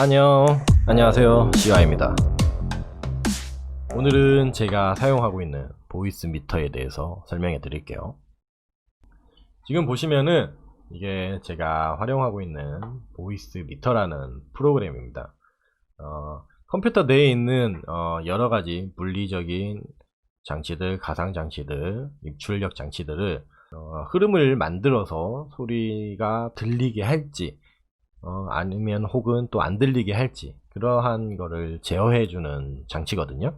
안녕. 안녕하세요. 시와입니다. 오늘은 제가 사용하고 있는 보이스 미터에 대해서 설명해 드릴게요. 지금 보시면은 이게 제가 활용하고 있는 보이스 미터라는 프로그램입니다. 어, 컴퓨터 내에 있는 어, 여러가지 물리적인 장치들 가상 장치들 입출력 장치들을 어, 흐름을 만들어서 소리가 들리게 할지 어, 아니면 혹은 또 안 들리게 할지 그러한 거를 제어해주는 장치거든요.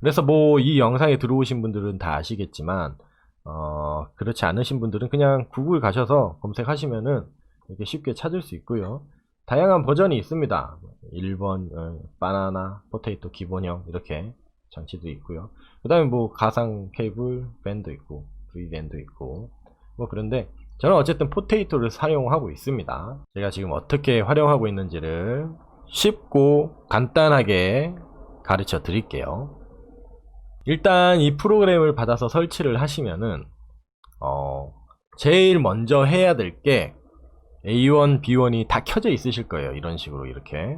그래서 뭐 이 영상에 들어오신 분들은 다 아시겠지만 어, 그렇지 않으신 분들은 그냥 구글 가셔서 검색하시면은 이렇게 쉽게 찾을 수 있고요. 다양한 버전이 있습니다. 1번 어, 바나나, 포테이토 기본형 이렇게 장치도 있고요. 그 다음에 뭐 가상 케이블 밴도 있고 V밴도 있고 뭐 그런데 저는 어쨌든 포테이토를 사용하고 있습니다. 제가 지금 어떻게 활용하고 있는지를 쉽고 간단하게 가르쳐 드릴게요. 일단 이 프로그램을 받아서 설치를 하시면은 어, 제일 먼저 해야 될 게 A1, B1이 다 켜져 있으실 거예요. 이런 식으로 이렇게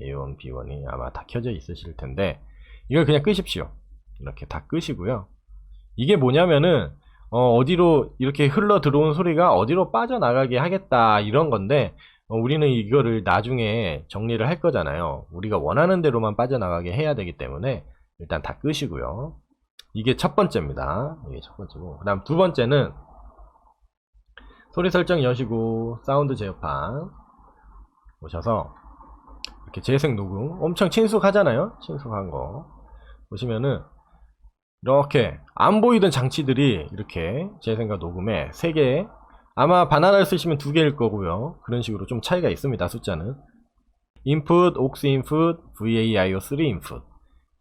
A1, B1이 아마 다 켜져 있으실 텐데 이걸 그냥 끄십시오. 이렇게 다 끄시고요. 이게 뭐냐면은 어, 디로 이렇게 흘러 들어온 소리가 어디로 빠져나가게 하겠다 이런 건데 어, 우리는 이거를 나중에 정리를 할 거잖아요. 우리가 원하는 대로만 빠져나가게 해야 되기 때문에 일단 다 끄시고요. 이게 첫 번째입니다. 이게 첫 번째고 그 다음 두 번째는 소리 설정 여시고 사운드 제어판 오셔서 이렇게 재생 녹음 엄청 친숙하잖아요. 친숙한 거 보시면은 이렇게 안 보이던 장치들이 이렇게 재생과 녹음에 3개 아마 바나나를 쓰시면 2개일 거고요. 그런 식으로 좀 차이가 있습니다 숫자는. input, aux input, VAIO3 input.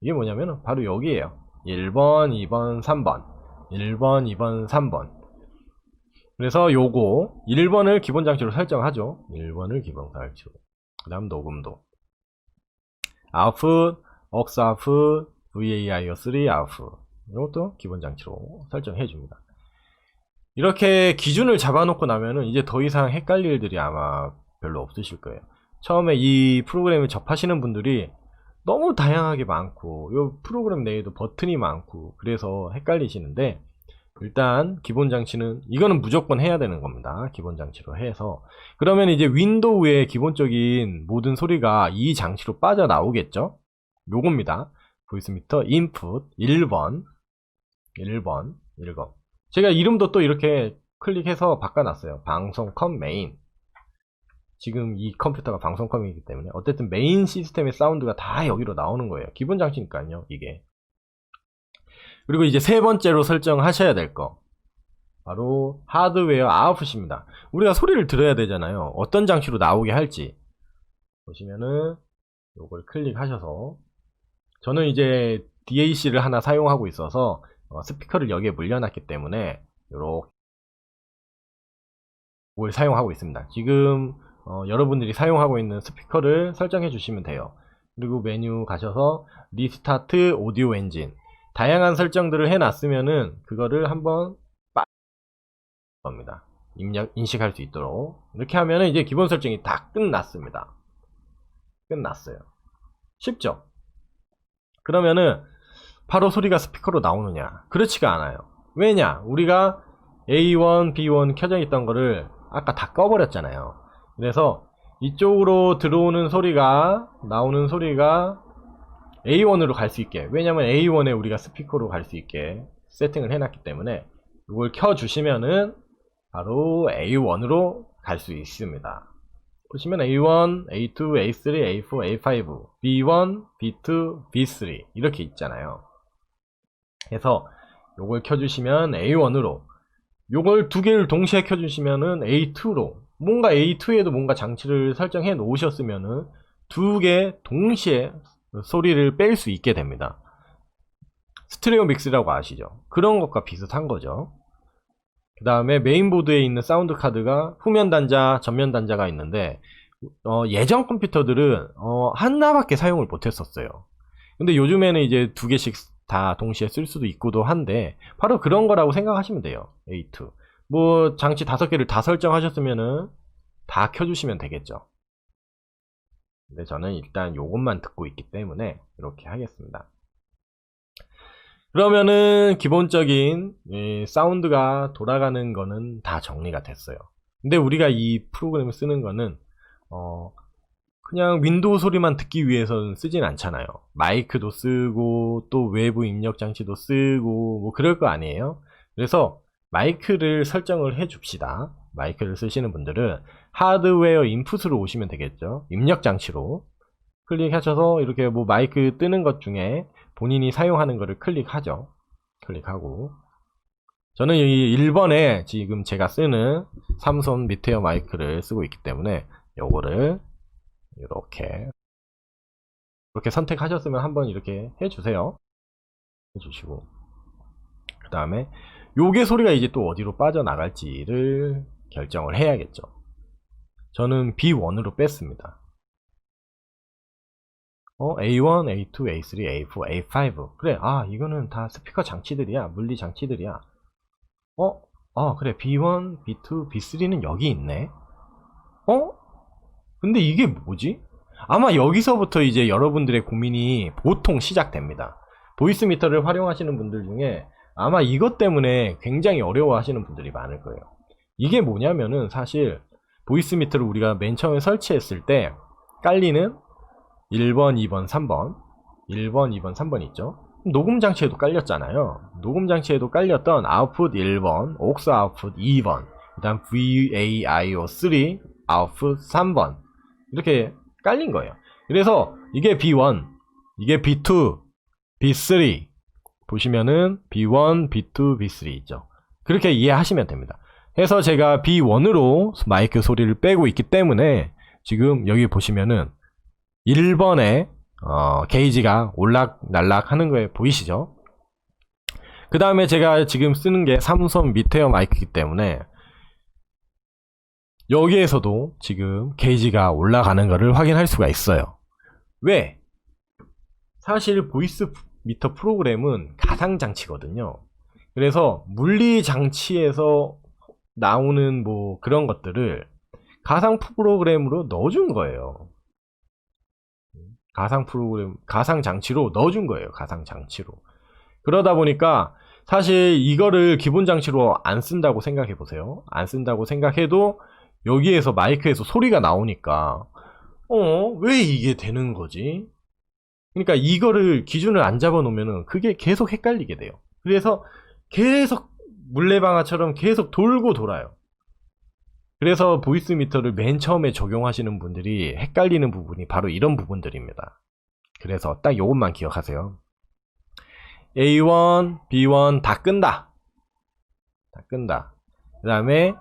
이게 뭐냐면 바로 여기에요. 1번, 2번, 3번. 1번, 2번, 3번. 그래서 요거 1번을 기본 장치로 설정하죠. 1번을 기본 장치로. 그 다음 녹음도. output, aux output, VAIO3 output 이것도 기본 장치로 설정해 줍니다. 이렇게 기준을 잡아놓고 나면은 이제 더 이상 헷갈릴 일들이 아마 별로 없으실 거예요. 처음에 이 프로그램을 접하시는 분들이 너무 다양하게 많고 이 프로그램 내에도 버튼이 많고 그래서 헷갈리시는데 일단 기본 장치는 이거는 무조건 해야 되는 겁니다. 기본 장치로 해서 그러면 이제 윈도우의 기본적인 모든 소리가 이 장치로 빠져나오겠죠? 요겁니다. 보이스미터 인풋 1번 1번 읽어. 제가 이름도 또 이렇게 클릭해서 바꿔놨어요. 방송컴 메인. 지금 이 컴퓨터가 방송컴이기 때문에 어쨌든 메인 시스템의 사운드가 다 여기로 나오는 거예요. 기본 장치니까요 이게. 그리고 이제 세 번째로 설정하셔야 될 거. 바로 하드웨어 아웃풋입니다. 우리가 소리를 들어야 되잖아요. 어떤 장치로 나오게 할지. 보시면은 요걸 클릭하셔서 저는 이제 DAC를 하나 사용하고 있어서 어, 스피커를 여기에 물려놨기 때문에 요렇게 뭘 사용하고 있습니다. 지금 어, 여러분들이 사용하고 있는 스피커를 설정해 주시면 돼요. 그리고 메뉴 가셔서 리스타트 오디오 엔진 다양한 설정들을 해놨으면은 그거를 한번 빠 겁니다. 입력 인식할 수 있도록 이렇게 하면은 이제 기본 설정이 다 끝났습니다. 끝났어요. 쉽죠? 그러면은 바로 소리가 스피커로 나오느냐? 그렇지가 않아요. 왜냐? 우리가 A1, B1 켜져 있던 거를 아까 다 꺼버렸잖아요. 그래서 이쪽으로 들어오는 소리가 나오는 소리가 A1으로 갈 수 있게 왜냐면 A1에 우리가 스피커로 갈 수 있게 세팅을 해놨기 때문에 이걸 켜주시면은 바로 A1으로 갈 수 있습니다. 보시면 A1, A2, A3, A4, A5, B1, B2, B3 이렇게 있잖아요. 그래서 요걸 켜주시면 A1으로 요걸 두 개를 동시에 켜주시면은 A2로 뭔가 A2에도 뭔가 장치를 설정해 놓으셨으면은 두 개 동시에 소리를 뺄 수 있게 됩니다. 스트레오 믹스라고 아시죠? 그런 것과 비슷한 거죠. 그 다음에 메인보드에 있는 사운드 카드가 후면 단자, 전면 단자가 있는데 어, 예전 컴퓨터들은 어, 하나밖에 사용을 못했었어요. 근데 요즘에는 이제 두 개씩 다 동시에 쓸 수도 있고도 한데 바로 그런 거라고 생각하시면 돼요. A2. 뭐 장치 다섯 개를 다 설정하셨으면은 다 켜주시면 되겠죠. 근데 저는 일단 요것만 듣고 있기 때문에 이렇게 하겠습니다. 그러면은 기본적인 이 사운드가 돌아가는 거는 다 정리가 됐어요. 근데 우리가 이 프로그램을 쓰는 거는 어 그냥 윈도우 소리만 듣기 위해서는 쓰진 않잖아요. 마이크도 쓰고 또 외부 입력 장치도 쓰고 뭐 그럴 거 아니에요. 그래서 마이크를 설정을 해 줍시다. 마이크를 쓰시는 분들은 하드웨어 인풋으로 오시면 되겠죠. 입력 장치로 클릭하셔서 이렇게 뭐 마이크 뜨는 것 중에 본인이 사용하는 거를 클릭하죠. 클릭하고 저는 이 1번에 지금 제가 쓰는 삼성 미테어 마이크를 쓰고 있기 때문에 요거를 이렇게 이렇게 선택하셨으면 한번 이렇게 해주세요. 해주시고 그 다음에 요게 소리가 이제 또 어디로 빠져나갈지를 결정을 해야겠죠. 저는 B1으로 뺐습니다. 어, A1, A2, A3, A4, A5. 그래, 아, 이거는 다 스피커 장치들이야. 물리 장치들이야. 어? 아, 그래. B1, B2, B3는 여기 있네. 어? 근데 이게 뭐지? 아마 여기서부터 이제 여러분들의 고민이 보통 시작됩니다. 보이스 미터를 활용하시는 분들 중에 아마 이것 때문에 굉장히 어려워 하시는 분들이 많을 거예요. 이게 뭐냐면은 사실 보이스 미터를 우리가 맨 처음에 설치했을 때 깔리는 1번, 2번, 3번 1번, 2번, 3번 있죠 녹음 장치에도 깔렸잖아요 녹음 장치에도 깔렸던 아웃풋 1번, 옥스 아웃풋 2번 그 다음 VAIO 3 아웃풋 3번 이렇게 깔린 거예요. 그래서 이게 B1 이게 B2 B3 보시면은 B1, B2, B3 있죠. 그렇게 이해하시면 됩니다. 해서 제가 B1으로 마이크 소리를 빼고 있기 때문에 지금 여기 보시면은 1번에 어, 게이지가 올락 날락 하는 거에 보이시죠? 그 다음에 제가 지금 쓰는 게 삼성 미테어 마이크이기 때문에 여기에서도 지금 게이지가 올라가는 것을 확인할 수가 있어요. 왜? 사실 보이스 미터 프로그램은 가상 장치거든요. 그래서 물리 장치에서 나오는 뭐 그런 것들을 가상 프로그램으로 넣어준 거예요. 가상 프로그램, 가상 장치로 넣어준 거예요. 가상 장치로. 그러다 보니까 사실 이거를 기본 장치로 안 쓴다고 생각해 보세요. 안 쓴다고 생각해도 여기에서 마이크에서 소리가 나오니까 어, 왜 이게 되는 거지? 그러니까 이거를 기준을 안 잡아 놓으면은 그게 계속 헷갈리게 돼요. 그래서 계속 물레방아처럼 계속 돌고 돌아요. 그래서 보이스 미터를 맨 처음에 적용하시는 분들이 헷갈리는 부분이 바로 이런 부분들입니다. 그래서 딱 요것만 기억하세요. A1, B1 다 끈다. 다 끈다. 그 다음에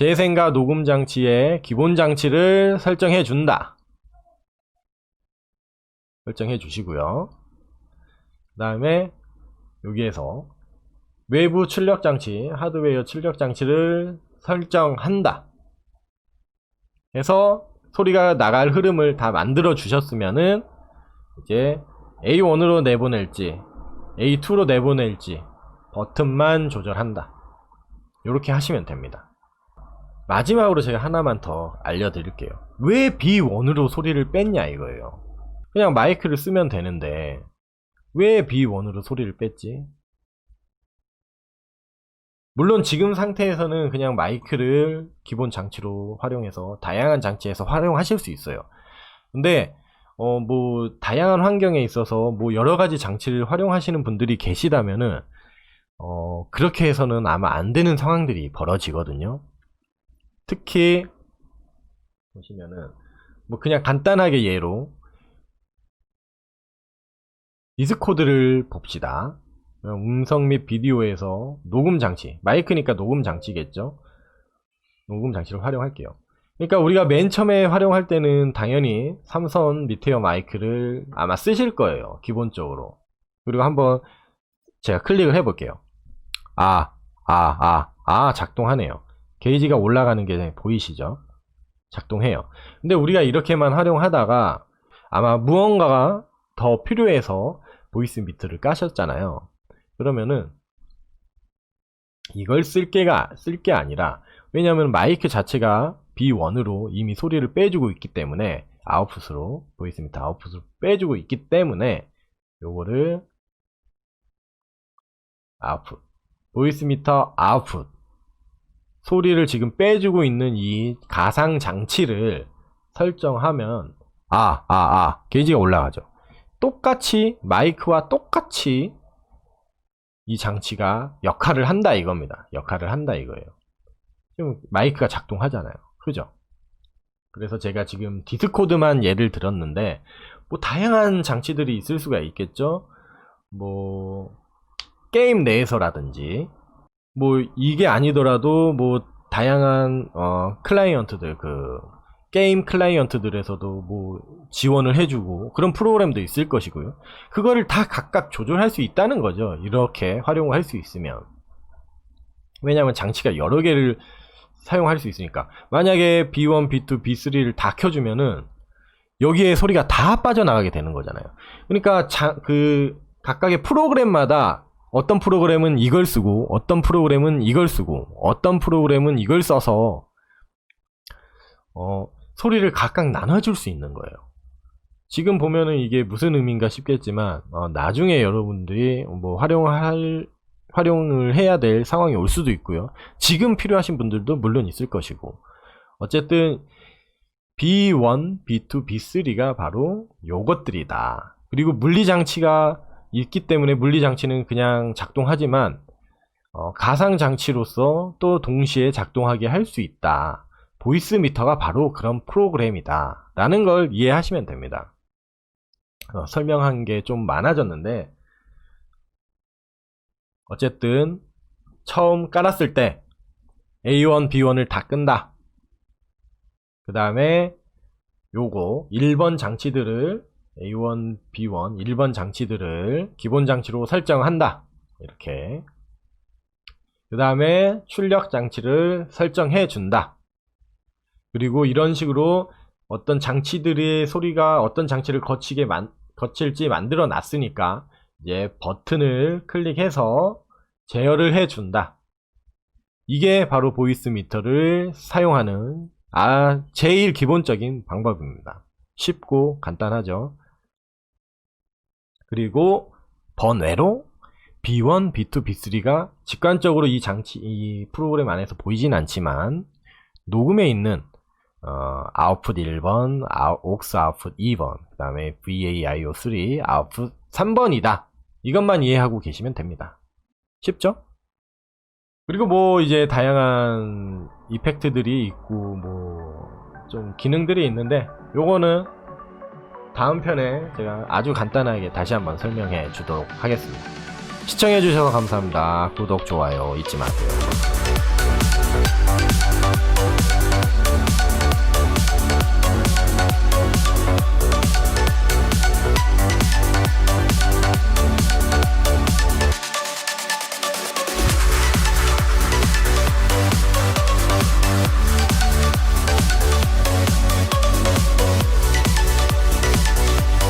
재생과 녹음 장치의 기본 장치를 설정해 준다. 설정해 주시고요. 그 다음에 여기에서 외부 출력 장치, 하드웨어 출력 장치를 설정한다. 해서 소리가 나갈 흐름을 다 만들어 주셨으면은 이제 A1으로 내보낼지 A2로 내보낼지 버튼만 조절한다. 이렇게 하시면 됩니다. 마지막으로 제가 하나만 더 알려드릴게요. 왜 B1으로 소리를 뺐냐 이거예요. 그냥 마이크를 쓰면 되는데 왜 B1으로 소리를 뺐지? 물론 지금 상태에서는 그냥 마이크를 기본 장치로 활용해서 다양한 장치에서 활용하실 수 있어요. 근데 어 뭐 다양한 환경에 있어서 뭐 여러 가지 장치를 활용하시는 분들이 계시다면은 어 그렇게 해서는 아마 안 되는 상황들이 벌어지거든요. 특히 보시면은 뭐 그냥 간단하게 예로 디스코드를 봅시다. 음성 및 비디오에서 녹음 장치, 마이크니까 녹음 장치겠죠? 녹음 장치를 활용할게요. 그러니까 우리가 맨 처음에 활용할 때는 당연히 삼선 미테어 마이크를 아마 쓰실 거예요. 기본적으로. 그리고 한번 제가 클릭을 해볼게요. 아, 아, 아, 아, 작동하네요. 게이지가 올라가는 게 보이시죠? 작동해요. 근데 우리가 이렇게만 활용하다가 아마 무언가가 더 필요해서 보이스 미트를 까셨잖아요. 그러면은 이걸 쓸 게가 쓸 게 아니라 왜냐하면 마이크 자체가 B1으로 이미 소리를 빼주고 있기 때문에 아웃풋으로 보이스 미터 아웃풋으로 빼주고 있기 때문에 요거를 아웃풋 보이스 미터 아웃풋 소리를 지금 빼주고 있는 이 가상 장치를 설정하면 아, 아, 아, 게이지가 올라가죠. 똑같이 마이크와 똑같이 이 장치가 역할을 한다 이겁니다. 역할을 한다 이거예요. 지금 마이크가 작동하잖아요. 그죠? 그래서 제가 지금 디스코드만 예를 들었는데 뭐 다양한 장치들이 있을 수가 있겠죠. 뭐 게임 내에서라든지 뭐 이게 아니더라도 뭐 다양한 어 클라이언트들 그 게임 클라이언트들에서도 뭐 지원을 해주고 그런 프로그램도 있을 것이고요. 그거를 다 각각 조절할 수 있다는 거죠. 이렇게 활용을 할수 있으면. 왜냐하면 장치가 여러 개를 사용할 수 있으니까. 만약에 B1, B2, B3를 다 켜주면은 여기에 소리가 다 빠져나가게 되는 거잖아요. 그러니까 자, 그 각각의 프로그램마다 어떤 프로그램은 이걸 쓰고 어떤 프로그램은 이걸 쓰고 어떤 프로그램은 이걸 써서 어, 소리를 각각 나눠줄 수 있는 거예요. 지금 보면은 이게 무슨 의미인가 싶겠지만 어, 나중에 여러분들이 뭐 활용할 활용을 해야 될 상황이 올 수도 있고요. 지금 필요하신 분들도 물론 있을 것이고 어쨌든 B1, B2, B3가 바로 요것들이다. 그리고 물리장치가 있기 때문에 물리장치는 그냥 작동하지만 어, 가상장치로서 또 동시에 작동하게 할 수 있다. 보이스 미터가 바로 그런 프로그램이다. 라는 걸 이해하시면 됩니다. 어, 설명한 게 좀 많아졌는데, 어쨌든, 처음 깔았을 때, A1, B1을 다 끈다. 그 다음에, 요거, 1번 장치들을, A1, B1, 1번 장치들을 기본 장치로 설정한다. 이렇게. 그 다음에, 출력 장치를 설정해 준다. 그리고 이런 식으로 어떤 장치들의 소리가 어떤 장치를 거치게 만, 거칠지 만들어 놨으니까 이제 버튼을 클릭해서 제어를 해 준다. 이게 바로 보이스 미터를 사용하는 아 제일 기본적인 방법입니다. 쉽고 간단하죠. 그리고 번외로 B1, B2, B3가 직관적으로 이 장치, 이 프로그램 안에서 보이진 않지만 녹음에 있는 어, 아웃풋 1번, 아웃, 옥스 아웃풋 2번, 그 다음에 VAIO3 아웃풋 3번이다. 이것만 이해하고 계시면 됩니다. 쉽죠? 그리고 뭐 이제 다양한 이펙트들이 있고 뭐 좀 기능들이 있는데 요거는 다음 편에 제가 아주 간단하게 다시 한번 설명해 주도록 하겠습니다. 시청해 주셔서 감사합니다. 구독, 좋아요 잊지 마세요.